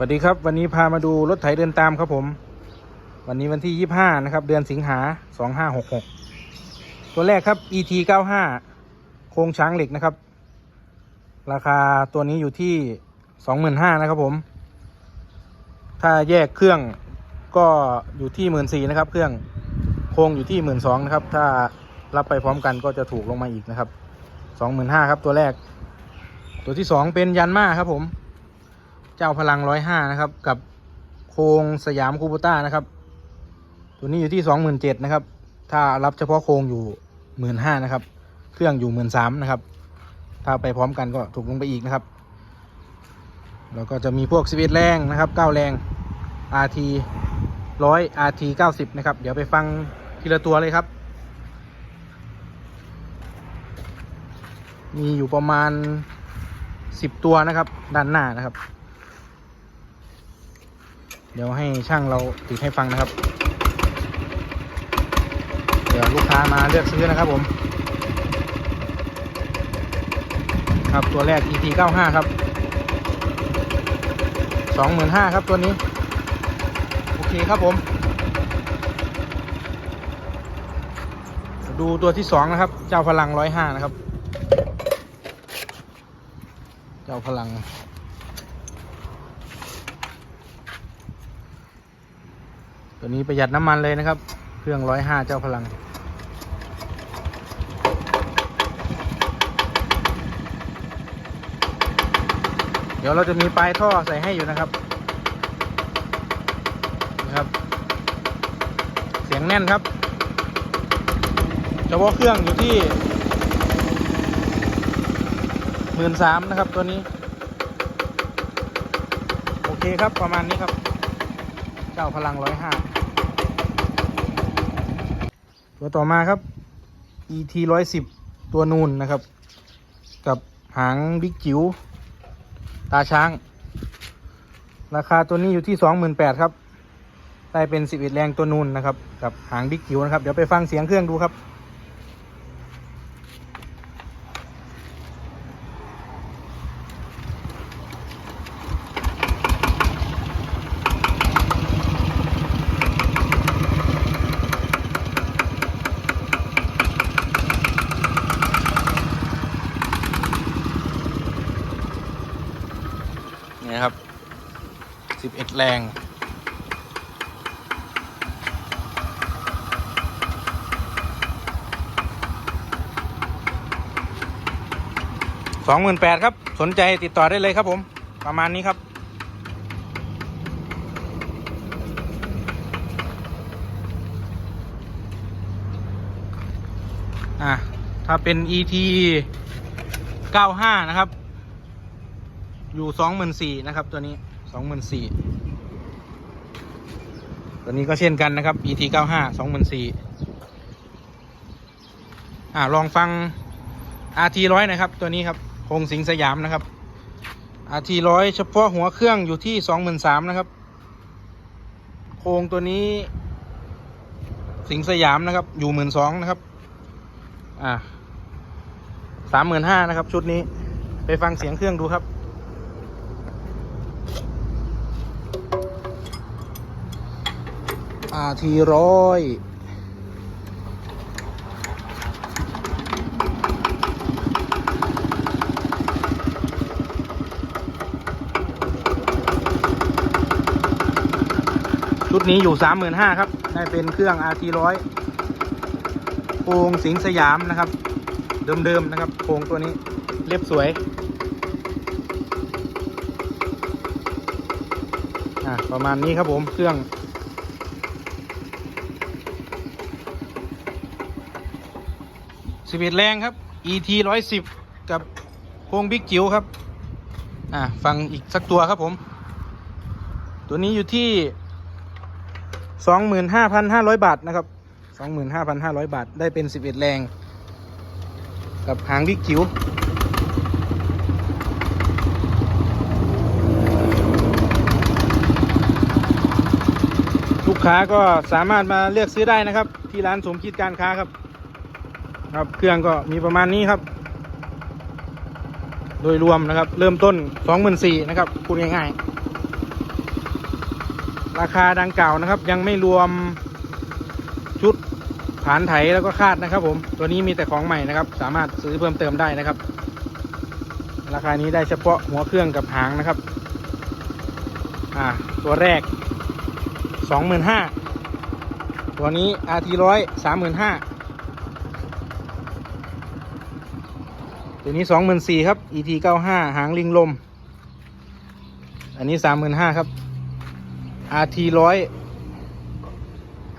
สวัสดีครับวันนี้พามาดูรถไถเดินตามครับผม วันนี้วันที่25นะครับ เดือนสิงหา2566ตัวแรกครับ ET 95โครงช้างเหล็กนะครับ ราคาตัวนี้อยู่ที่25,000นห้านะครับผม ถ้าแยกเครื่องก็อยู่ที่14,000นะครับ เครื่องโครงอยู่ที่12,000นะครับ ถ้ารับไปพร้อมกันก็จะถูกลงมาอีกนะครับ25,000ครับตัวแรก ตัวที่2เป็นยันมาครับผม เจ้าพลังร้อยห้านะครับ กับโครงสยามคูโบต้านะครับ ตัวนี้อยู่ที่สองหมื่นเจ็ดนะครับ ถ้ารับเฉพาะโครงอยู่หมื่นห้านะครับ เครื่องอยู่หมื่นสามนะครับ ถ้าไปพร้อมกันก็ถูกลงไปอีกนะครับ แล้วก็จะมีพวกสิบเอ็ดแรงนะครับเก้าแรง RT ร้อย RT เก้าสิบนะครับ เดี๋ยวไปฟังทีละตัวเลยครับ มีอยู่ประมาณสิบตัวนะครับ ด้านหน้านะครับ เดี๋ยวให้ช่างเราติดให้ฟังนะครับ เดี๋ยวลูกค้ามาเลือกซื้อนะครับผม ครับตัวแรก ET 95ครับ25,000ครับตัวนี้ โอเคครับผม ดูตัวที่สองนะครับ เจ้าพลัง 105 นะครับ เจ้าพลัง ตัวนี้ประหยัดน้ำมันเลยนะครับ เครื่องร้อยห้าเจ้าพลัง เดี๋ยวเราจะมีปลายท่อใส่ให้อยู่นะครับนะครับ เสียงแน่นครับเฉพาะเครื่องอยู่ที่หมื่นสามนะครับตัวนี้โอเคครับประมาณนี้ครับ เจ้าพลังร้อยห้า ตัวต่อมาครับ ET ร้อยสิบตัวนูนนะครับ กับหางบิ๊กจิ๋วตาช้าง ราคาตัวนี้อยู่ที่สองหมื่นแปดครับ ได้เป็นสิบเอ็ดแรงตัวนูนนะครับ กับหางบิ๊กจิ๋วนะครับ เดี๋ยวไปฟังเสียงเครื่องดูครับ นี่นะครับ สิบเอ็ด แรง สองหมื่นแปดครับ สนใจติดต่อได้เลยครับผม ประมาณนี้ครับอะถ้าเป็น ET 95 นะครับ อยู่สองหมื่นสี่นะครับ ตัวนี้สองหมื่นสี่ ตัวนี้ก็เช่นกันนะครับ ET เก้าห้าสองหมื่นสี่อ่าลองฟัง RT ร้อยนะครับ ตัวนี้ครับโครงสิงสยามนะครับ RT ร้อยเฉพาะหัวเครื่องอยู่ที่สองหมื่นสามนะครับ โครงตัวนี้ สิงสยามนะครับ อยู่หมื่นสองนะครับ อ่าสามหมื่นห้านะครับ ชุดนี้ ไปฟังเสียงเครื่องดูครับ อาทีร้อยชุดนี้อยู่สามหมื่นห้าครับ ได้เป็นเครื่อง RT ร้อยโครงสิงสยามนะครับ เดิมๆนะครับโครงตัวนี้เรียบสวย อะ ประมาณนี้ครับผมเครื่อง สิบเอ็ดแรงครับ ET ร้อยสิบกับโครงบิ๊กจิ๋วครับ อะฟังอีกสักตัวครับผม ตัวนี้อยู่ที่สองหมื่นห้าพันห้าร้อยบาทนะครับสองหมื่นห้าพันห้าร้อยบาทได้เป็นสิบเอ็ดแรง กับหางบิ๊กจิ๋วลูกค้าก็สามารถมาเลือกซื้อได้นะครับ ที่ร้านสมคิดการค้าครับ ครับเครื่องก็มีประมาณนี้ครับ โดยรวมนะครับ เริ่มต้นสองหมื่นสี่นะครับคูณง่ายๆ ราคาดังกล่าวนะครับ ยังไม่รวมชุดผานไถแล้วก็คาดนะครับ ผมตัวนี้มีแต่ของใหม่นะครับ สามารถซื้อเพิ่มเติมได้นะครับ ราคานี้ได้เฉพาะหัวเครื่องกับหางนะครับ อ่า ตัวแรกสองหมื่นห้าตัวนี้ามหมื่นห้า ตัวนี้สองหมื่นสี่ครับ ET เก้าห้าหางลิงลม อันนี้สามหมื่นห้าครับ RT ร้อย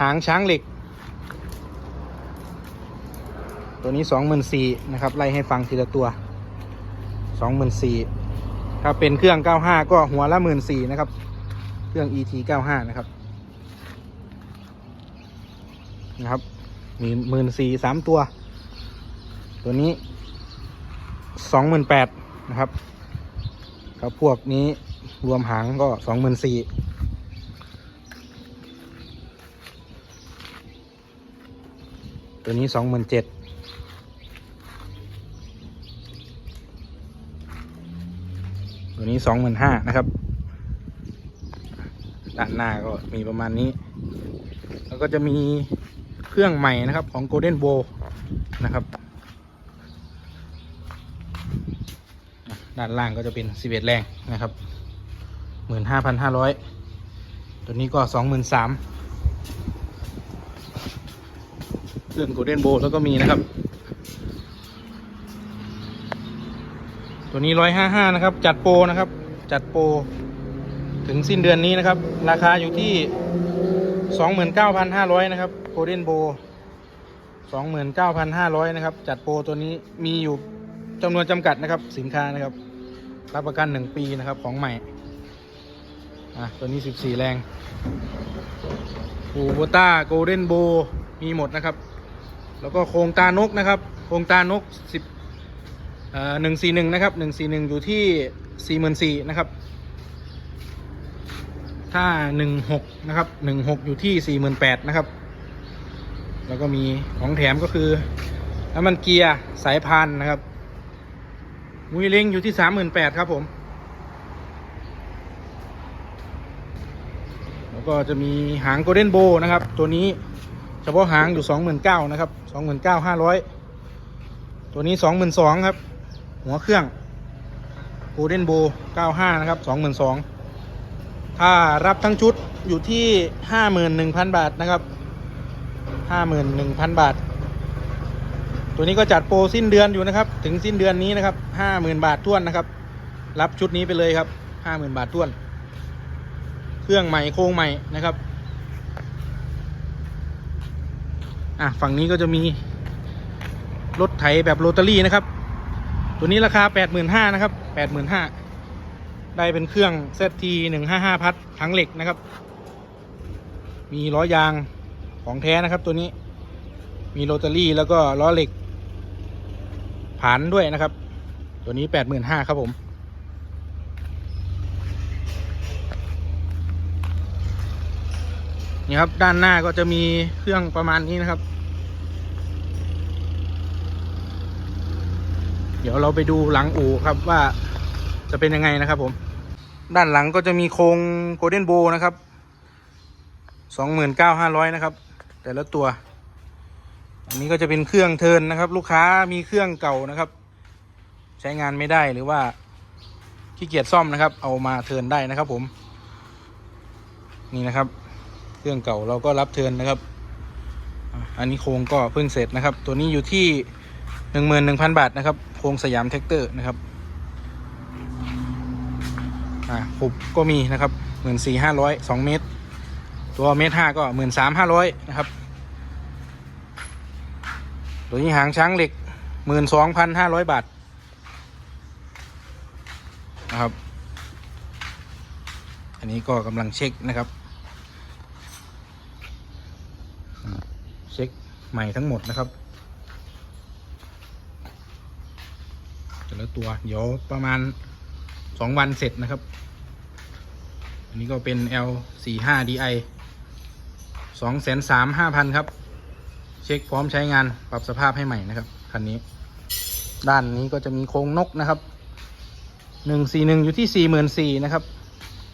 หางช้างเหล็ก ตัวนี้สองหมื่นสี่นะครับ ไล่ให้ฟังทีละตัวสองหมื่นสี่ถ้าเป็นเครื่องเก้าห้าก็หัวละหมื่นสี่นะครับ เครื่อง ET เก้าห้านะครับ นะครับมีหมื่นสี่สามตัว ตัวนี้ สองหมื่นแปดนะครับครับพวกนี้รวมหางก็สองหมื่นสี่ตัวนี้สองหมื่นเจ็ดตัวนี้สองหมื่นห้านะครับ ด้านหน้าก็มีประมาณนี้ แล้วก็จะมีเครื่องใหม่นะครับของ Golden Bow นะครับ ด้านล่างก็จะเป็น 11 แรงนะครับ 15,500 ตัวนี้ก็ 23,000เครื่อง Golden Bow แล้วก็มีนะครับ ตัวนี้ 155 นะครับ จัดโปรนะครับ จัดโปรถึงสิ้นเดือนนี้นะครับ ราคาอยู่ที่ 29,500 นะครับ Golden Bow 29,500 นะครับ จัดโปรตัวนี้มีอยู่จำนวนจำกัดนะครับสินค้านะครับ รับประกัน1ปีนะครับของใหม่ อะ ตัวนี้14แรงปูโบต้าโกลเด้นโบมีหมดนะครับ แล้วก็โครงตานกนะครับ โครงตานก10เอ่อ141นะครับ141อยู่ที่44,000นะครับ ถ้า16นะครับ16อยู่ที่48,000นะครับ แล้วก็มีของแถมก็คือน้ำมันเกียร์สายพานนะครับ มุยลิงอยู่ที่สามหมื่นแปดครับผม แล้วก็จะมีหางโกลเด้นโบนะครับ ตัวนี้เฉพาะหางอยู่สองหมื่นเก้านะครับสองหมื่นเก้าห้าร้อยตัวนี้สองหมื่นสองครับ หัวเครื่องโกลเด้นโบเก้าห้านะครับสองหมื่นสองถ้ารับทั้งชุดอยู่ที่ห้าหมื่นหนึ่งพันบาทนะครับห้าหมื่นหนึ่งพันบาท ตัวนี้ก็จัดโปรสิ้นเดือนอยู่นะครับ ถึงสิ้นเดือนนี้นะครับ50,000บาทท้วนนะครับ รับชุดนี้ไปเลยครับ50,000บาทท้วน เครื่องใหม่โครงใหม่นะครับ อะฝั่งนี้ก็จะมีรถไถแบบโรตารี่นะครับ ตัวนี้ราคา85,000นห้านะครับ85,000ได้เป็นเครื่อง ZT 155พัดถังเหล็กนะครับ มีล้อยางของแท้นะครับตัวนี้มีโรตารี่แล้วก็ล้อเหล็ก ผานด้วยนะครับ ตัวนี้85,000ครับผม นี่ครับด้านหน้าก็จะมีเครื่องประมาณนี้นะครับ เดี๋ยวเราไปดูหลังอู่ครับว่าจะเป็นยังไงนะครับผม ด้านหลังก็จะมีโครงโกลเด้นโบนะครับสองหมื่นเก้าห้าร้อยนะครับ แต่ละตัว อันนี้ก็จะเป็นเครื่องเทินนะครับ ลูกค้ามีเครื่องเก่านะครับ ใช้งานไม่ได้หรือว่าขี้เกียจซ่อมนะครับ เอามาเทินได้นะครับ ผม นี่นะครับ เครื่องเก่าเราก็รับเทินนะครับ อันนี้โครงก็เพิ่งเสร็จนะครับ ตัวนี้อยู่ที่หนึ่งหมื่นหนึ่งพันบาทนะครับโครงสยามแท็กเตอร์นะครับอ่าปุบก็มีนะครับหมื่นสี่ห้าร้อยสองเมตร ตัวเมตรห้าก็หมื่นสามห้าร้อยนะครับ ตัวนี้หางช้างเหล็กหมื่นสองพันห้าร้อยบาทนะครับ อันนี้ก็กำลังเช็คนะครับ เช็คใหม่ทั้งหมดนะครับแต่ละตัว เดี๋ยวประมาณสองวันเสร็จนะครับ อันนี้ก็เป็น L 4 5 DI สองแสนสามห้าพันครับ เช็คพร้อมใช้งานปรับสภาพให้ใหม่นะครับคันนี้ ด้านนี้ก็จะมีโครงนกนะครับหนึ่งสี่หนึ่งอยู่ที่สี่หมื่นสี่นะครับ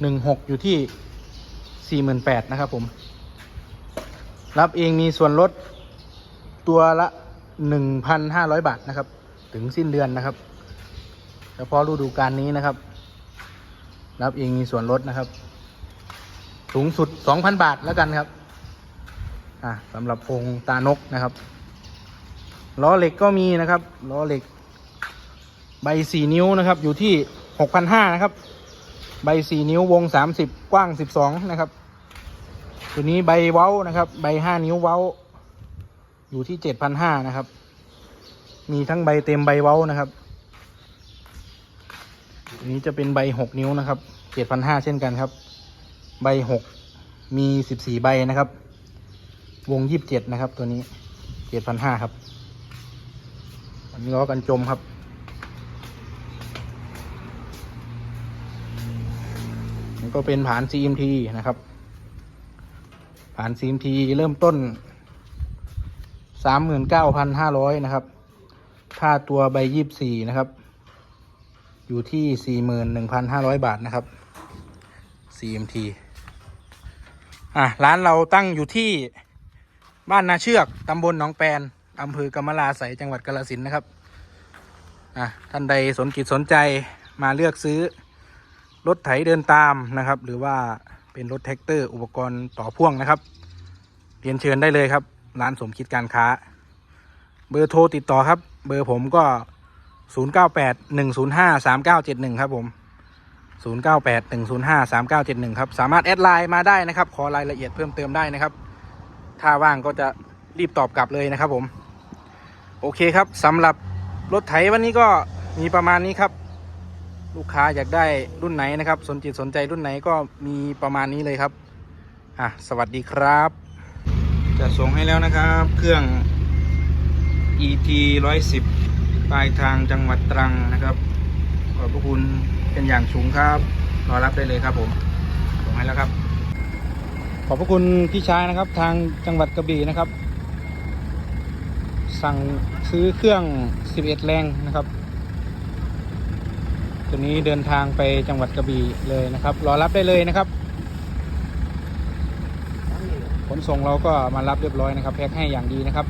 หนึ่งหกอยู่ที่สี่หมื่นแปดนะครับ ผม รับเองมีส่วนลดตัวละหนึ่งพันห้าร้อยบาทนะครับ ถึงสิ้นเดือนนะครับเฉพาะฤดูกาลนี้นะครับ รับเองมีส่วนลดนะครับ สูงสุดสองพันบาทแล้วกันครับ อ่าสำหรับโครงตานกนะครับล้อเหล็กก็มีนะครับล้อเหล็ก ใบสี่นิ้วนะครับ อยู่ที่หกพันห้านะครับ ใบสี่นิ้ววงสามสิบกว้างสิบสองนะครับ ตัวนี้ใบเว้านะครับ ใบห้านิ้วเว้า อยู่ที่เจ็ดพันห้านะครับ มีทั้งใบเต็มใบเว้านะครับตัวนี้จะเป็นใบหกนิ้วนะครับเจ็ดพันห้าเช่นกันครับ ใบหกมีสิบสี่ใบนะครับ วงยี่สิบเจ็ดนะครับ ตัวนี้เจ็ดพันห้าครับอันนี้ล้อกันจมครับ นี่ก็เป็นผาน CMT นะครับ ผาน CMT เริ่มต้น39,500นะครับค่าตัวใบยี่สี่นะครับ อยู่ที่41,500บาทนะครับ CMT อะ ร้านเราตั้งอยู่ที่ บ้านนาเชือกตำบลหนองแปนอำเภอกำมะลาไสยจังหวัดกาฬสินนะครับท่านใดสนจิตสนใจมาเลือกซื้อรถไถเดินตามนะครับ หรือว่าเป็นรถแท็กเตอร์ อุปกรณ์ต่อพ่วงนะครับ เรียนเชิญได้เลยครับ ร้านสมคิดการค้า เบอร์โทรติดต่อครับ เบอร์ผมก็ 0981053971 ครับผม 0981053971 ครับ สามารถแอดไลน์มาได้นะครับ ขอรายละเอียดเพิ่มเติมได้นะครับ ถ้าว่างก็จะรีบตอบกลับเลยนะครับผม โอเคครับสำหรับรถไถวันนี้ก็มีประมาณนี้ครับ ลูกค้าอยากได้รุ่นไหนนะครับ สนจิตสนใจรุ่นไหนก็มีประมาณนี้เลยครับอะสวัสดีครับ จะส่งให้แล้วนะครับ เครื่อง ET 110ปลายทางจังหวัดตรังนะครับ ขอบพระคุณเป็นอย่างสูงครับ รอรับได้เลยครับผม ส่งให้แล้วครับ อบพระคุณพี่ชายนะครับ ทางจังหวัดกระบี่นะครับ สั่งซื้อเครื่อง 11 แรงนะครับ ตัวนี้เดินทางไปจังหวัดกระบี่เลยนะครับ รอรับได้เลยนะครับ ขนส่งเราก็มารับเรียบร้อยนะครับ แพ็คให้อย่างดีนะครับ